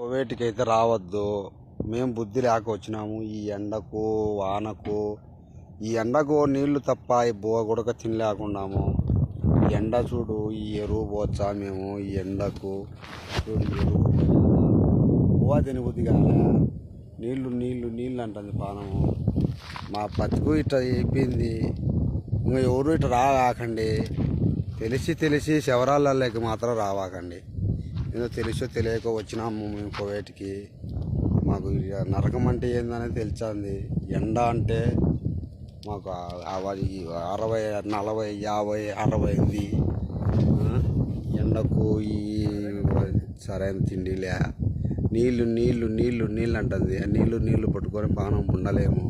కోవేటికి అయితే రావద్దు. మేము బుద్ధి లేక వచ్చినాము. ఈ ఎండకు వానకు ఈ ఎండకు నీళ్ళు తప్ప ఈ బువ్వ గుడక తినలేకున్నాము ఈ ఎండ చూడు ఈ ఎరువు పోచ్చా మేము ఈ ఎండకు. చూడు ఎరువు బువ్వ తిని బుద్ధి కాలే. నీళ్ళు నీళ్ళు నీళ్ళు అంటుంది పానము. మా బతుకు ఇట్లా అయిపోయింది. ఇంకా ఎవరు ఇట్లా రాకండి తెలిసి తెలిసి శవరాలలోకి మాత్రం రావాకండి. ఏదో తెలుసో తెలియక వచ్చినాము మేము కోవేటికి. మాకు ఇక నరకం అంటే ఏందనేది తెలిసింది ఎండ అంటే మాకు అరవై నలభై యాభై అరవై ఉంది. ఎండకు ఈ సరైన తిండి లే నీళ్ళు నీళ్ళు నీళ్ళు నీళ్ళు అంటుంది. ఆ నీళ్ళు నీళ్ళు పట్టుకొని పానం ఉండలేము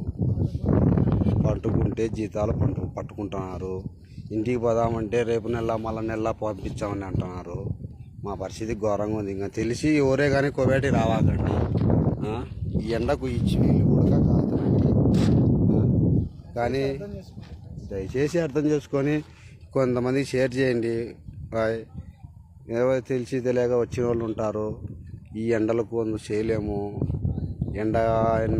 పట్టుకుంటే జీతాలు పట్టు పట్టుకుంటున్నారు. ఇంటికి పోదామంటే రేపు నెల మళ్ళా నెల పంపించామని అంటున్నారు. మా పరిస్థితి ఘోరంగా ఉంది. ఇంకా తెలిసి ఎవరే కానీ కోవేటి రావాకండి ఈ ఎండకు ఇచ్చి వీళ్ళు కూడా కాదునండి కానీ దయచేసి అర్థం చేసుకొని కొంతమంది షేర్ చేయండి. ఏవో తెలిసి తెలియక వచ్చిన వాళ్ళు ఉంటారు. ఈ ఎండలకు కొంత చేయలేము. ఎండ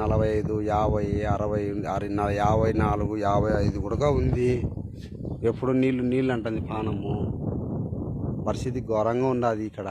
నలభై ఐదు యాభై అరవై అర యాభై నాలుగు యాభై ఐదు కూడా ఉంది. ఎప్పుడు నీళ్ళు నీళ్ళు అంటుంది పానము. పరిస్థితి ఘోరంగా ఉన్నది ఇక్కడ.